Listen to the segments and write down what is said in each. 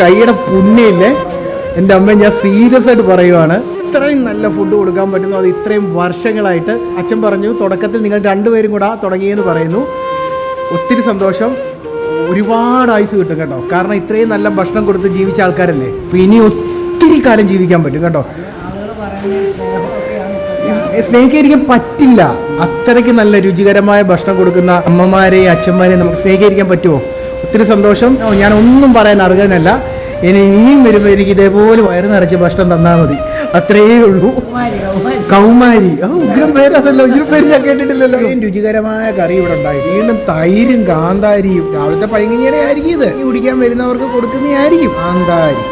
കൈയുടെ പുണ്യയില്ലേ എന്റെ അമ്മ ഞാൻ സീരിയസ് ആയിട്ട് പറയുവാണ്. ഇത്രയും നല്ല ഫുഡ് കൊടുക്കാൻ പറ്റുന്നു. അത് ഇത്രയും വർഷങ്ങളായിട്ട് അച്ഛൻ പറഞ്ഞു തുടക്കത്തിൽ നിങ്ങൾ രണ്ടുപേരും കൂടെ തുടങ്ങിയെന്ന് പറയുന്നു. ഒത്തിരി സന്തോഷം. ഒരുപാട് ആയുസ് കിട്ടും കേട്ടോ. കാരണം ഇത്രയും നല്ല ഭക്ഷണം കൊടുത്ത് ജീവിച്ച ആൾക്കാരല്ലേ? അപ്പൊ ഇനി ഒത്തിരി കാലം ജീവിക്കാൻ പറ്റും കേട്ടോ. സ്നേഹിക്കാൻ പറ്റില്ല. അത്രയ്ക്ക് നല്ല രുചികരമായ ഭക്ഷണം കൊടുക്കുന്ന അമ്മമാരെയും അച്ഛന്മാരെയും നമുക്ക് സ്നേഹിക്കാതിരിക്കാൻ പറ്റുമോ? ഒത്തിരി സന്തോഷം. ഞാൻ ഒന്നും പറയാൻ അർഹനല്ല. ഇനി ഇനിയും വരുമ്പോൾ എനിക്ക് ഇതേപോലെ വയറ് നിറച്ച് ഭക്ഷണം തന്നാൽ മതി. അത്രയേ ഉള്ളൂ. കൗമാരി. ആ ഉഗ്രം പേരാണല്ലോ ഉഗ്രം പേര് ഞാൻ കേട്ടിട്ടില്ലല്ലോ. രുചികരമായ കറി ഇവിടെ ഉണ്ടായി. വീണ്ടും തൈരും കാന്താരിയും. രാവിലത്തെ പഴങ്ങിനിയുടെ ആയിരിക്കും ഇത്. ഈ കുടിക്കാൻ വരുന്നവർക്ക് കൊടുക്കുന്നതായിരിക്കും കാന്താരി.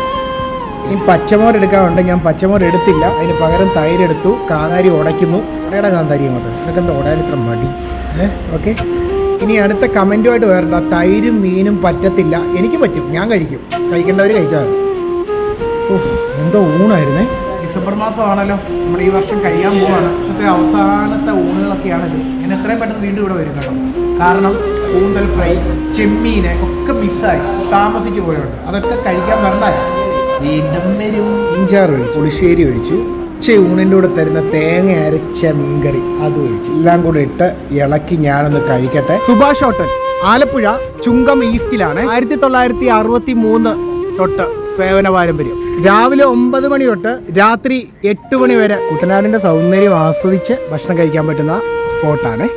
ഇനി പച്ചമോർ എടുക്കാറുണ്ട് ഞാൻ പച്ചമോർ എടുത്തില്ല. അതിന് പകരം തൈരെടുത്തു കാന്താരി ഉടയ്ക്കുന്നു. ഉടയുടെ കാന്താരി അങ്ങോട്ട് ഇതൊക്കെ എന്താ ഉടയാൻ ഇത്ര മടി? ഏഹ് ഓക്കെ. ഇനി അടുത്ത കമന്റുമായിട്ട് വരണ്ട. തൈരും മീനും പറ്റത്തില്ല. എനിക്ക് പറ്റും. ഞാൻ കഴിക്കും. കഴിക്കേണ്ടവർ കഴിച്ചാൽ മതി. ഓഹ് എന്തോ ഊണായിരുന്നേ? ഡിസംബർ മാസമാണല്ലോ. നമ്മുടെ ഈ വർഷം കഴിയാൻ പോവാണ്. വർഷത്തെ അവസാനത്തെ ഊണുകളൊക്കെയാണല്ലോ ഞാൻ എത്രയും പെട്ടെന്ന് വീണ്ടും ഇവിടെ വരും കേട്ടോ. കാരണം കൂന്തൽ ഫ്രൈ ചെമ്മീന് ഒക്കെ മിസ്സായി. താമസിച്ചു പോയുണ്ട്. അതൊക്കെ കഴിക്കാൻ വരണ്ടായി? വീണ്ടും വരും. ഇഞ്ചാറ് ഒഴിച്ചു. പുളിശ്ശേരി ഒഴിച്ചു. ഉച്ച ഊണിന്റെ തരുന്ന തേങ്ങ അരച്ച മീൻകറി. അത് ഒഴിച്ചു. എല്ലാം കൂടെ ഇട്ട് ഇളക്കി ഞാനൊന്ന് കഴിക്കട്ടെ. സുഭാഷ് ഹോട്ടൽ ആലപ്പുഴ ചുങ്കം ഈസ്റ്റിലാണ് ആയിരത്തി തൊള്ളായിരത്തി അറുപത്തി മൂന്ന് തൊട്ട് സേവന പാരമ്പര്യം. രാവിലെ ഒമ്പത് മണി തൊട്ട് രാത്രി എട്ട് മണി വരെ കുട്ടനാടിന്റെ സൗന്ദര്യം ആസ്വദിച്ച് ഭക്ഷണം കഴിക്കാൻ പറ്റുന്ന സ്പോട്ടാണ്.